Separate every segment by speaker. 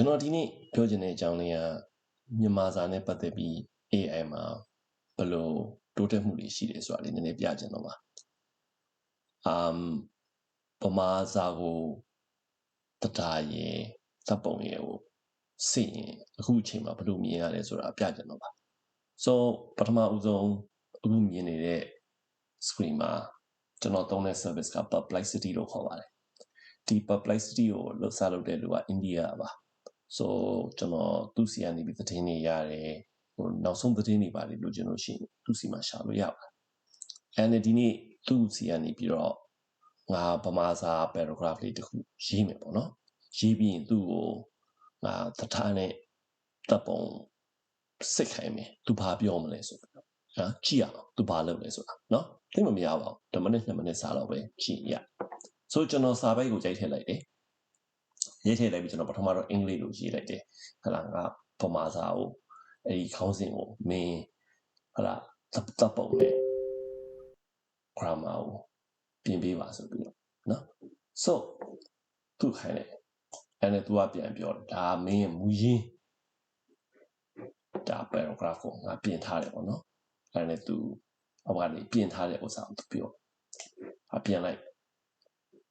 Speaker 1: ကျွန်တော်ဒီနေ့ပြောချင်တဲ့အကြောင်းလေးကမြန်မာစာနဲ့ပတ်သက်ပြီး AI မှာဘယ်လိုတိုးတက်မှုတွေရှိတယ်ဆိုတာလေးနည်းနည်းပြချင်တော့ပါ။ um ပမာစာကိုတတားရင်တပ်ပုံရေကိုစိတ်ရင်အခုအချိန်မှာဘယ်လိုမြင်ရလဲဆိုတာပြချင်တော့ပါ။ so ပထမဦးဆုံးအခုမြင်နေတဲ့ screen မှာကျွန်တော်သုံးတဲ့ service က perplexity လို့ခေါ်ပါတယ်။ဒီ perplexity ကိုလှုပ်ရှားလုပ်တဲ့လူကအိန္ဒိယပါ။ so ကျွန်တော်သူ့စီကနေပြီးသတင်းတွေရတယ်ဟိုနောက်ဆုံးသတင်းတွေပါလေလို့ကျွန်တော်ရှိရင်သူ့စီမှာရှာလို့ရပါတယ်အဲ့ဒီဒီနေ့သူ့စီကနေပြီးတော့ငါဗမာစာ paragraph လေးတစ်ခုရေးမယ်ပေါ့နော်ရေးပြီးရင်သူ့ကိုငါတထားနဲ့တပ်ပုံစိတ်ခိုင်းမယ်သူဘာပြောမလဲဆိုပြီးတော့ဟာကြည့်ရအောင်သူဘာလုပ်လဲဆိုတာနော်သိမမရပါဘူး10မိနစ်2မိနစ်စာတော့ပဲကြည့်ရဆိုကျွန်တော်စာပိုက်ကိုကြိုက်ထည့်လိုက်တယ် ရေးထည့်လိုက်ပြီးကျွန်တော်ပထမတော့အင်္ဂလိပ်လိုရေးလိုက်တယ်ဟလာငါဗမာစာကိုအဲ့ဒီခေါင်းစဉ်ကိုမင်းဟလာတပ်ပုံနဲ့ grammar ကိုပြင်ပေးပါဆိုပြီးတော့နော် so သူခိုင်းတယ်အဲ့နဲ့သူကပြန်ပြောတယ်ဒါမင်းရဲ့မူရင်းဒါ paragraph ကိုငါပြင်ထားတယ်ပေါ့နော်အဲ့နဲ့သူအောက်ကနေပြင်ထားတဲ့ဥစ္စာကိုသူပြောအပြင်လိုက်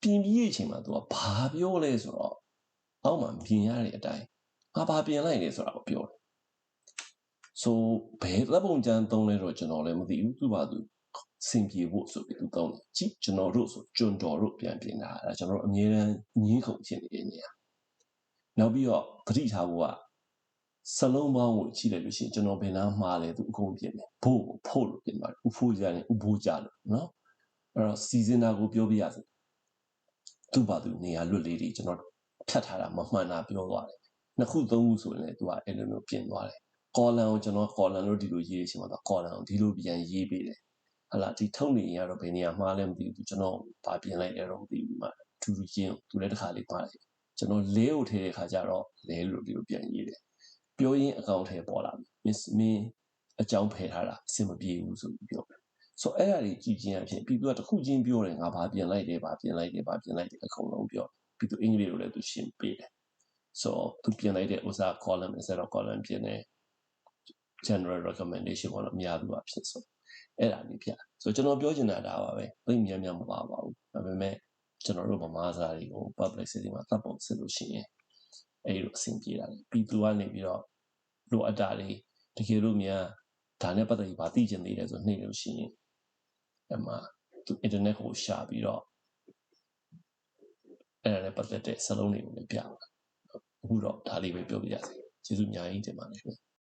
Speaker 1: ပြင်ပြီးရဲ့အချိန်မှာသူကဘာပြောလဲဆိုတော့ အောက်မှာပြင်ရတဲ့အတိုင်းငါဘာပြင်လိုက်လဲဆိုတာကိုပြောတယ်ဆိုဘယ်လက်ပုံကျန်းသုံးလဲတော့ကျွန်တော်လည်းမသိဘူးသူ့ဘာသူစင်ပြေဖို့ဆိုပြီးသူသုံးတယ်ကြည့်ကျွန်တော်တို့ဆိုကျွန်တော်တို့ပြန်ပြင်တာအဲကျွန်တော်တို့အမြဲတမ်းညင်းခုန်ဖြစ်နေတဲ့နေရာနောက်ပြီးတော့သတိထားဖို့ကစလုံးပေါင်းကိုကြည့်လိုက်လို့ရှိရင်ကျွန်တော်ဘယ်နာမှားလဲသူအကုန်ပြင်တယ်ဘို့ဖို့လို့ပြင်ပါတယ်ဥဖိုးကြတယ်ဥဖိုးကြလို့နော်အဲ့တော့စီစဉ်တာကိုပြောပြရစေသူ့ဘာသူနေရာလွတ်လေးတွေကျွန်တော် ဖြတ်ထားတာမမှန်တာပြောသွားတယ်နှစ်ခုသုံးခုဆိုရင်လည်းသူကအဲ့လိုမျိုးပြင်သွားတယ်ကောလန်ကိုကျွန်တော်ကောလန်လို့ဒီလိုရေးရချင်းမှာတော့ကောလန်ကိုဒီလိုပြန်ရေးပေးတယ်ဟလာဒီထုံနေရတော့ဘယ်နေရာမှားလဲမသိဘူးကျွန်တော်ဗာပြင်လိုက်တယ်တော့မသိဘူးမှာထူးထူးချင်းသူလည်းတစ်ခါလေးပါတယ်ကျွန်တော်လဲကိုထည့်တဲ့ခါကျတော့လဲလို့ဒီလိုပြန်ရေးတယ်ပြောရင်းအကောင့်ထဲပေါ်လာပြီ miss မင်းအကြောင်းဖယ်ထားတာအဆင်မပြေဘူးဆိုပြီးပြောတယ်ဆိုအဲ့အရာကြီးကြည့်ချင်းအဖြစ်ပြီးသူကတစ်ခုချင်းပြောတယ်ငါဘာပြင်လိုက်တယ်ဘာပြင်လိုက်တယ်ဘာပြင်လိုက်တယ်အကုန်လုံးပြော ပြီးသူအင်္ဂလိပ်လိုလည်းသူရှင်းပေးတယ်ဆိုသူပြင်လိုက်တဲ့ဥစား column ဆက်တော့ column ပြင်တယ် general recommendation ပေါ့နော်အများသူအဖြစ်ဆိုအဲ့ဒါလေးပြဆိုကျွန်တော်ပြောချင်တာဒါပါပဲသိမြတ်မြတ်မပါပါဘူးဒါပေမဲ့ကျွန်တော်တို့ဗမာစာတွေကို publicity မှာသတ်ပုံစစ်လို့ရှိရင်အဲ့လိုအဆင်ပြေတာလေပြီးသူကနေပြီးတော့လိုအပ်တာလေးတကယ်လို့များဒါနဲ့ပတ်သက်ပြီးဗာသိချင်သေးတယ်ဆိုနှိမ့်လို့ရှိရင်အမှသူ internet ကိုရှာပြီးတော့ အဲ့ဒါနဲ့ပတ်သက်တဲ့စလုံးတွေကိုလည်းပြပါအခုတော့ဒါလေးပဲပြောပြရစီကျေးဇူးအများကြီးတင်ပါတယ်ခင်ဗျ